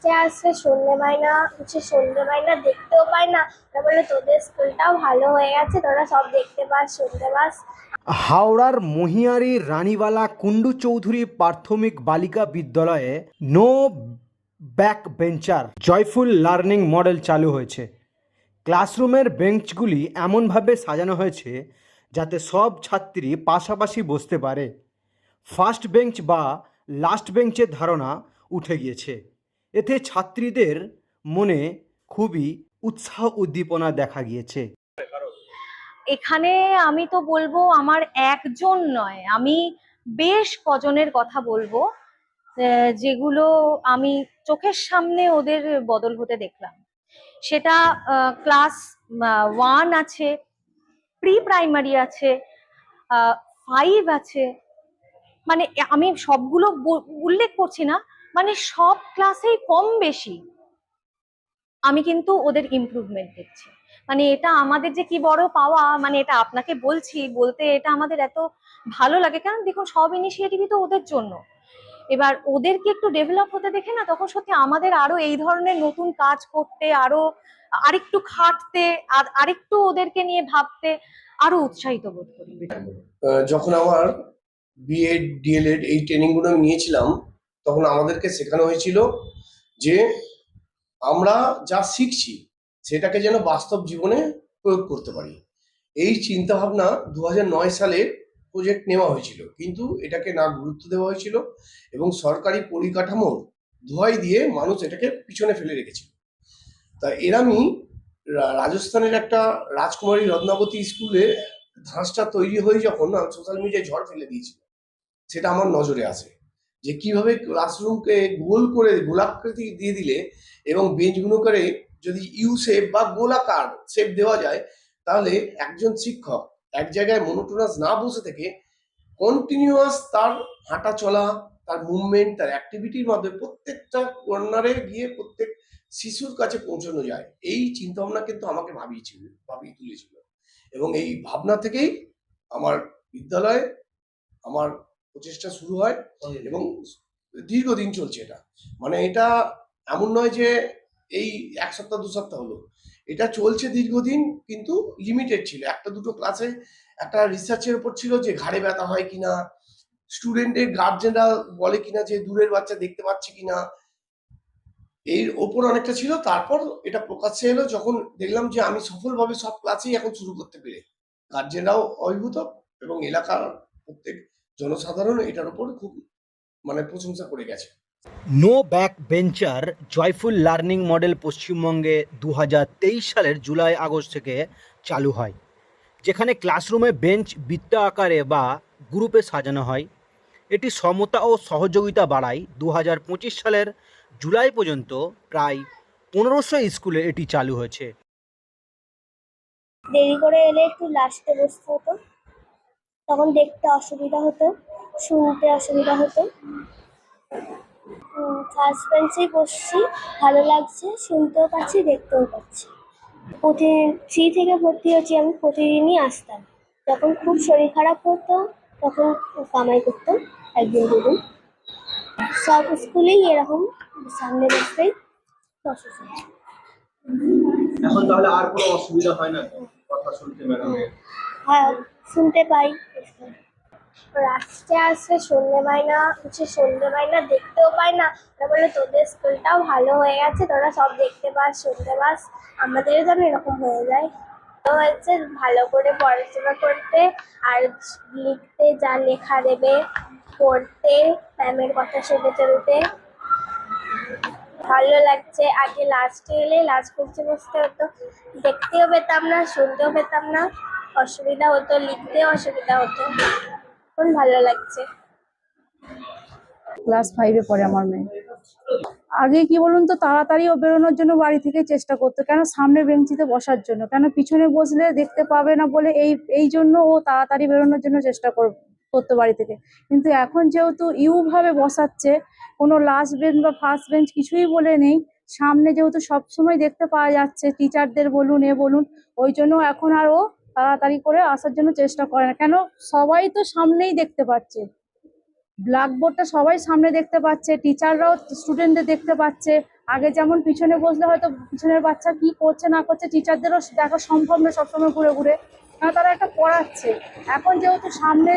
লাস্টে আসে সন্ধে পায় না হচ্ছে সন্ধে পায় না, দেখতেও পায় না। ওরা বলে তোদের স্কুলটাও ভালো হয়ে গেছে, তোরা সব দেখতে পাস, শুনতে পাস। হাওড়ার মহিয়ারি রানীবালা কুন্ডু চৌধুরী প্রাথমিক বালিকা বিদ্যালয়ে no back bencher joyful learning model চালু হয়েছে। ক্লাসরুমের বেঞ্চগুলি এমনভাবে সাজানো হয়েছে যাতে সব ছাত্রী পাশাপাশি বসতে পারে। ফার্স্ট বেঞ্চ বা লাস্ট বেঞ্চের ধারণা উঠে গিয়েছে। এতে ছাত্রীদের মনে খুবই উৎসাহ উদ্দীপনা দেখা গিয়েছে। এখানে আমি তো বলব আমার একজন নয়, আমি বেশ কজনের কথা বলব যেগুলো আমি চোখের সামনে ওদের বদল হতে দেখলাম। সেটা ক্লাস ওয়ান আছে প্রি প্রাইমারি আছে ফাইভ আছে। মানে আমি সবগুলো উল্লেখ করছি না মানে সব ক্লাসেই কম বেশি। আমি কিন্তু ওদের ইমপ্রুভমেন্ট দেখছি। মানে এটা আমাদের যে কি বড় পাওয়া মানে এটা আপনাকে বলছি, বলতে এটা আমাদের এত ভালো লাগে। কারণ দেখুন, সব ইনিশিয়েটিভই তো ওদের জন্য। এবার ওদেরকে একটু ডেভেলপ হতে দেখে না, তখন সত্যি আমাদের আরও এই ধরনের নতুন কাজ করতে, আরও আরেকটু খাটতে, আর আরেকটু ওদেরকে নিয়ে ভাবতে আরও উৎসাহিত বোধ করি। যখন আমার বিএড ডিএলএড এই ট্রেনিংগুলো আমি নিয়েছিলাম তখন আমাদেরকে শেখানো হয়েছিল যে আমরা যা শিখছি সেটাকে যেন বাস্তব জীবনে প্রয়োগ করতে পারি। এই চিন্তা ভাবনা দু নয় সালে প্রজেক্ট নেওয়া হয়েছিল। কিন্তু এটাকে না গুরুত্ব দেওয়া হয়েছিল এবং সরকারি পরিকাঠামোর ধোয়াই দিয়ে মানুষ এটাকে পিছনে ফেলে রেখেছিল। তা এরামই রাজস্থানের একটা রাজকুমারী রত্নাবতী স্কুলে ধাঁচটা তৈরি হয়ে যখন সোশ্যাল মিডিয়ায় ঝড় ফেলে দিয়েছিল, সেটা আমার নজরে আসে। যে কীভাবে ক্লাসরুমকে গোল করে গোলাকৃতি দিয়ে দিলে এবং বেঞ্চগুলো করে যদি ইউ শেপ বা গোলাকার শেপ দেওয়া যায়, তাহলে একজন শিক্ষক এক জায়গায় মনোটোনাস না বসে থেকে কন্টিনিউয়াস তার হাঁটা চলা, তার মুভমেন্ট তার অ্যাক্টিভিটির মাধ্যমে প্রত্যেকটা কর্নারে গিয়ে প্রত্যেক শিশুর কাছে পৌঁছানো যায়। এই চিন্তাভাবনা কিন্তু আমাকে ভাবিয়েছিল, ভাবিয়ে তুলেছিল। এবং এই ভাবনা থেকেই আমার বিদ্যালয়ে, আমার প্রচেষ্টা শুরু হয় এবং দীর্ঘদিন চলছে এটা। মানে এটা এমন নয় যে এই এক সপ্তাহ দু সপ্তাহ হলো। এটা চলছে দীর্ঘদিন কিন্তু লিমিটেড ছিল। একটা দুটো ক্লাসে একটা রিসার্চের উপর ছিল যে ঘাড়ে ব্যথা হয় কিনা স্টুডেন্টের গার্জেনরা বলে কিনা যে দূরের বাচ্চা দেখতে পাচ্ছে কিনা। এর ওপর অনেকটা ছিল তারপর এটা প্রকাশ্যে এলো যখন দেখলাম যে আমি সফলভাবে সব ক্লাসেই এখন শুরু করতে পেরে। গার্জেনরাও অভিভূত এবং এলাকার প্রত্যেক জনসাধারণ এটার উপর খুব মানে প্রশংসা করে গেছে। No back bencher joyful learning model পশ্চিমবঙ্গে দু হাজার তেইশ সালের জুলাই আগস্ট থেকে চালু হয় যেখানে ক্লাসরুমে বেঞ্চ বৃত্ত আকারে বা গ্রুপে সাজানো হয়। এটি সমতা ও সহযোগিতা বাড়ায়। দু হাজার পঁচিশ সালের জুলাই পর্যন্ত প্রায় পনেরোশো স্কুলে এটি চালু হয়েছে। দেরি করে এলে একটু লাস্টে বসতে হতো। তখন দেখতে অসুবিধা হতো, শুনতে অসুবিধা হতো। ফার্স্ট বেঞ্চেই বসছি, ভালো লাগছে, শুনতেও পাচ্ছি, দেখতেও পাচ্ছি। প্রতিদিন থ্রি থেকে ভর্তি হচ্ছি আমি, প্রতিদিনই আসতাম। যখন খুব শরীর খারাপ হতো, তখন কামাই করতাম, একদিন দুদিন। সব স্কুলেই এরকম, সামনে প্রসেস এখন তাহলে আর কোনো অসুবিধা হয় না কথা শুনতে ম্যাডামের শুনতে পাই। লাস্টে আসে সন্ধে পায় না, হচ্ছে পায় না, দেখতেও পাই না। ওরা বলে, তোদের স্কুলটাও ভালো হয়ে গেছে, তোরা সব দেখতে পাস, শুনতে পাস। আমাদেরও যেন এরকম হয়ে যায়। তো হচ্ছে ভালো করে পড়াশোনা করতে, আর লিখতে যা লেখা দেবে, পড়তে, ম্যামের কথা শুনে চলতে। ভালো লাগছে। আগে লাস্টে এলে লাস্ট বেঞ্চে বসতে হতো। দেখতেও পেতাম না, শুনতেও পেতাম না। অসুবিধা হতো, লিখতে অসুবিধা হতো। এখন ভালো লাগছে। ক্লাস ফাইভে পড়ে আমার মেয়ে। আগে কি বলুন তো, তাড়াতাড়ি ও বেরোনোর জন্য বাড়ি থেকে চেষ্টা করতো, কেন সামনে বেঞ্চিতে বসার জন্য? কেন পিছনে বসলে দেখতে পাবে না বলে এই এই জন্য ও তাড়াতাড়ি বেরোনোর জন্য চেষ্টা কর- করতো বাড়ি থেকে। কিন্তু এখন যেহেতু ইউ ভাবে বসাচ্ছে, কোনো লাস্ট বেঞ্চ বা ফার্স্ট বেঞ্চ কিছুই বলে নেই, সামনে যেহেতু সবসময় দেখতে পাওয়া যাচ্ছে টিচারদের বলুন, এ বলুন, ওই জন্য এখন আর ও তাড়াতাড়ি করে আসার জন্য চেষ্টা করে না। কেন? সবাই তো সামনেই দেখতে পাচ্ছে। ব্ল্যাকবোর্ডটা সবাই সামনে দেখতে পাচ্ছে টিচাররাও স্টুডেন্টদের দেখতে পাচ্ছে। আগে যেমন পিছনে বসলে হয়তো পিছনের বাচ্চা কি করছে, না করছে টিচারদেরও দেখা সম্ভব না সবসময় ঘুরে ঘুরে। কারণ তারা একটা পড়াচ্ছে। এখন যেহেতু সামনে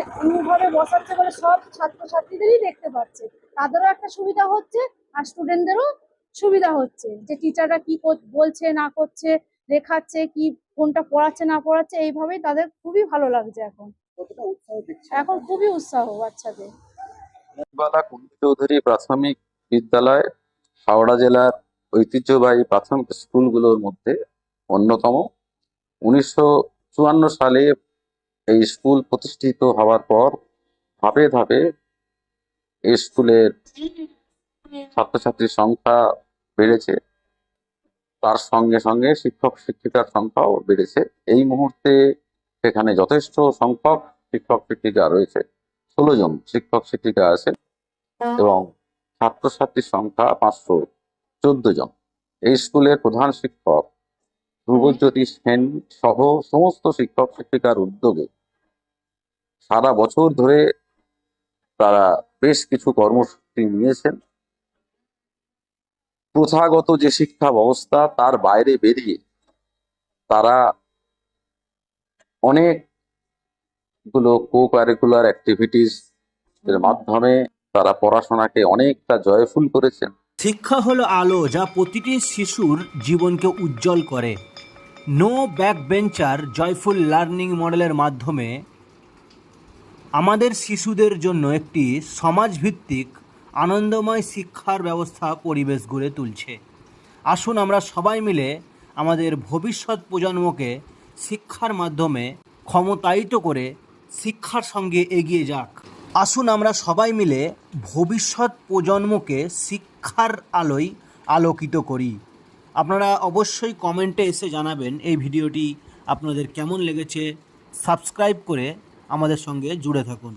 ভাবে বসাচ্ছে বলে সব ছাত্রছাত্রীদেরই দেখতে পাচ্ছে। তাদেরও একটা সুবিধা হচ্ছে আর স্টুডেন্টদেরও সুবিধা হচ্ছে যে টিচাররা কি বলছে, না করছে। লেখাচ্ছে কি কোনটা পড়াচ্ছে না পড়াচ্ছে এইভাবেই তাদের খুবই ভালো লাগছে এখন। কতটা উৎসাহ দেখছে এখন খুবই উৎসাহ বাচ্চাদের। চৌধুরী প্রাথমিক বিদ্যালয় হাওড়া জেলার ঐতিহ্যবাহী প্রাথমিক স্কুলগুলোর মধ্যে অন্যতম। উনিশশো চুয়ান্ন সালে এই স্কুল প্রতিষ্ঠিত হওয়ার পর ধাপে ধাপে এই স্কুলের ছাত্রছাত্রীর সংখ্যা বেড়েছে। তার সঙ্গে সঙ্গে শিক্ষক শিক্ষিকার সংখ্যাও বেড়েছে। এই মুহূর্তে সেখানে যথেষ্ট সংখ্যক শিক্ষক শিক্ষিকা রয়েছে। ষোলো জন শিক্ষক শিক্ষিকা আছেন এবং ছাত্রছাত্রীর সংখ্যা পাঁচশো চোদ্দ জন। এই স্কুলের প্রধান শিক্ষক ধ্রুবজ্যোতি সেন সহ সমস্ত শিক্ষক শিক্ষিকার উদ্যোগে সারা বছর ধরে তারা বেশ কিছু কর্মসূচি নিয়েছেন। প্রথাগত যে শিক্ষা ব্যবস্থা তার বাইরে বেরিয়ে তারা অনেকগুলো কো কারিকুলার অ্যাক্টিভিটিস এর মাধ্যমে তারা পড়াশোনাকে অনেকটা জয়ফুল করেছেন। শিক্ষা হলো আলো যা প্রতিটি শিশুর জীবনকে উজ্জ্বল করে। No back bencher joyful learning মডেলের মাধ্যমে আমাদের শিশুদের জন্য একটি সমাজভিত্তিক আনন্দময় শিক্ষার ব্যবস্থা পরিবেশ গড়ে তুলছে। আসুন আমরা সবাই মিলে আমাদের ভবিষ্যৎ প্রজন্মকে শিক্ষার মাধ্যমে ক্ষমতায়িত করে শিক্ষার সঙ্গে এগিয়ে যাক। আসুন আমরা সবাই মিলে ভবিষ্যৎ প্রজন্মকে শিক্ষার আলোয় আলোকিত করি। আপনারা অবশ্যই কমেন্টে এসে জানাবেন এই ভিডিওটি আপনাদের কেমন লেগেছে। সাবস্ক্রাইব করে আমাদের সঙ্গে জুড়ে থাকুন।